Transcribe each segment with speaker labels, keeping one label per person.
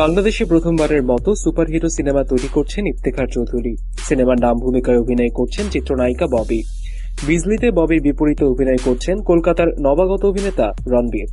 Speaker 1: বাংলাদেশে প্রথমবারের মতো সুপারহিরো সিনেমা তৈরি করছেন ইফতেখার চৌধুরী। সিনেমার নাম ভূমিকায় অভিনয় করছেন চিত্রনায়িকা ববি। বিজলিতে ববির বিপরীতে অভিনয় করছেন কলকাতার নবাগত অভিনেতা রণবীর।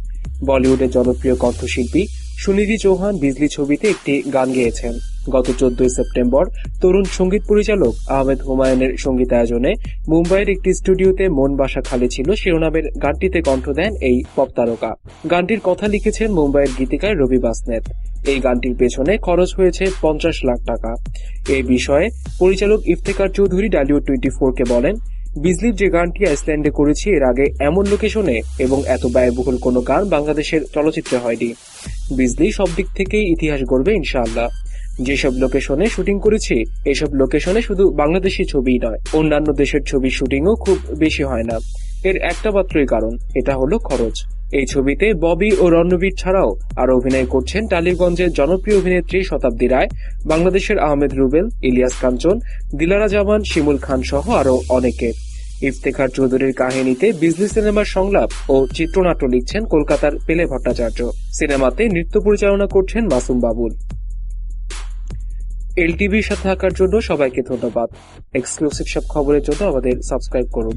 Speaker 1: বলিউডের জনপ্রিয় কণ্ঠশিল্পী সুনিধি চৌহান বিজলি ছবিতে একটি গান গেয়েছেন। গত চোদ্দই সেপ্টেম্বর তরুণ সংগীত পরিচালক আহমেদ হুমায়ুনের সঙ্গীতায়োজনে মুম্বাইয়ের একটি স্টুডিওতে মন বাসা খালি ছিল শিরোনামের গানটিতে কণ্ঠ দেন এই পপ তারকা। গানটির কথা লিখেছেন মুম্বাইয়ের গীতিকার রবি বাসনেত। এই গানটির পেছনে খরচ হয়েছে পঞ্চাশ লাখ টাকা। এই বিষয়ে পরিচালক ইফতেকার চৌধুরী ডালিউড টোয়েন্টি কে বলেন, বিজলির যে গানটি আইসল্যান্ডে করেছি, এর আগে এমন লোকেশনে এবং এত ব্যয়বহুল কোনো গান বাংলাদেশের চলচ্চিত্রে হয়নি। বিজলি সব দিক থেকেই ইতিহাস গড়বে ইনশাআল্লাহ। যেসব লোকেশনে শুটিং করেছি, এসব লোকেশনে শুধু বাংলাদেশি ছবিই নয়, অন্যান্য দেশের ছবির শুটিংও খুব বেশি হয় না। এর একটা মাত্রই কারণ, এটা হলো খরচ। এই ছবিতে ববি ও রণবীর ছাড়াও আরও অভিনয় করছেন টালিগঞ্জের জনপ্রিয় অভিনেত্রী শতাব্দী রায়, বাংলাদেশের আহমেদ রুবেল, ইলিয়াস কাঞ্চন, দিলারা জামান, শিমুল খান সহ আরও অনেকে। ইফতেখার চৌধুরীর কাহিনীতে বিজলি সিনেমার সংলাপ ও চিত্রনাট্য লিখছেন কলকাতার পেলে ভট্টাচার্য। সিনেমাতে নৃত্য পরিচালনা করছেন মাসুম বাবুল। এলটিভির সাথে থাকার জন্য সবাইকে ধন্যবাদ। এক্সক্লুসিভ সব খবরের জন্য আমাদের সাবস্ক্রাইব করুন।